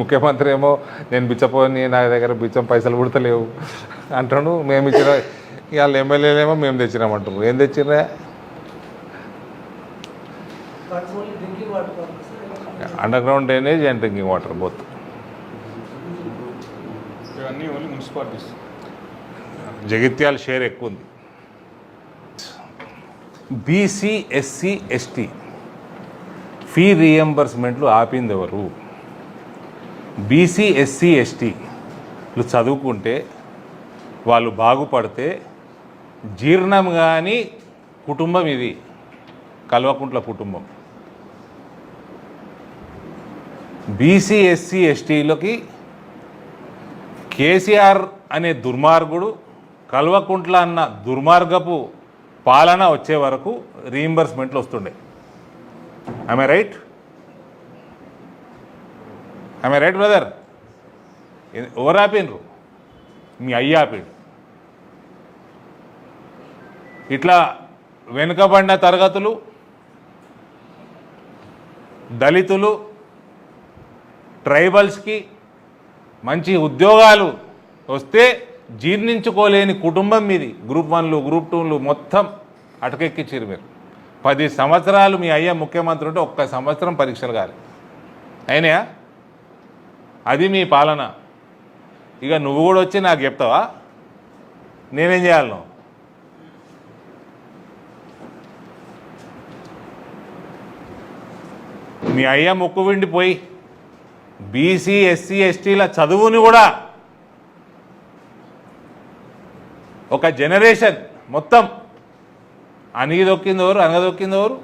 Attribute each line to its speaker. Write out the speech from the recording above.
Speaker 1: ముఖ్యమంత్రి ఏమో నేను బిచ్చపోని నా దగ్గర బిచ్చం పైసలు పుడతలేవు అంటాడు మేము ఇచ్చిన ఇవాళ ఎమ్మెల్యేలేమో మేము తెచ్చినామంటారు. ఏం
Speaker 2: purpose.
Speaker 1: Underground drainage and drinking water both Jagtial share ఎక్కువ ఉంది. బీసీ ఎస్సీ ఎస్టీ ఫీ రీఎంబర్స్మెంట్లు ఆపింది ఎవరు బీసీ ఎస్సీ ఎస్టీలు చదువుకుంటే వాళ్ళు బాగుపడితే జీర్ణం కానీ కుటుంబం ఇది. కల్వకుంట్ల కుటుంబం. బీసీ ఎస్సీ ఎస్టీలకి కేసీఆర్ అనే దుర్మార్గుడు కల్వకుంట్ల అన్న దుర్మార్గపు పాలన వచ్చే వరకు రీయింబర్స్మెంట్లు వస్తుండే. I right I right brother ఎవరు ఆపిండ్రు. మీ అయ్య ఆపిండు. ఇట్లా వెనుకబడిన తరగతులు దళితులు ట్రైబల్స్కి మంచి ఉద్యోగాలు వస్తే జీర్ణించుకోలేని కుటుంబం మీది. గ్రూప్ వన్లు గ్రూప్ టూలు మొత్తం అటకెక్కించారు మీరు. పది సంవత్సరాలు మీ అయ్య ముఖ్యమంత్రి ఉంటే ఒక్క సంవత్సరం పరీక్షలు కాలి. అయినాయా? అది మీ పాలన. ఇక నువ్వు కూడా వచ్చి నాకు చెప్తావా? నేనేం చేయాలి నువ్వు మీ అయ్య ముక్కు విండిపోయి బీసీ ఎస్సీ ఎస్టీల చదువుని కూడా ఒక జనరేషన్ మొత్తం అనిగి దొక్కింది ఎవరు అనగదొక్కింది ఎవరు